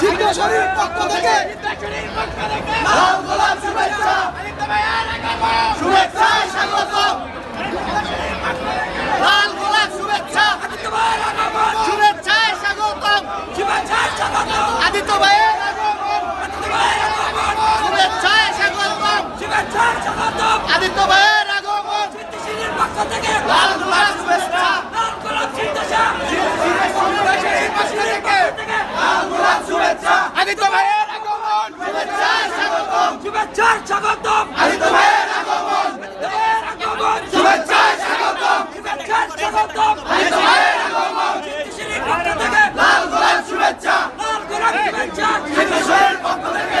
সিদ্ধেশ্বরীর পক্ষ থেকে শুভেচ্ছা সিদ্ধেশ্বরীর পক্ষ থেকে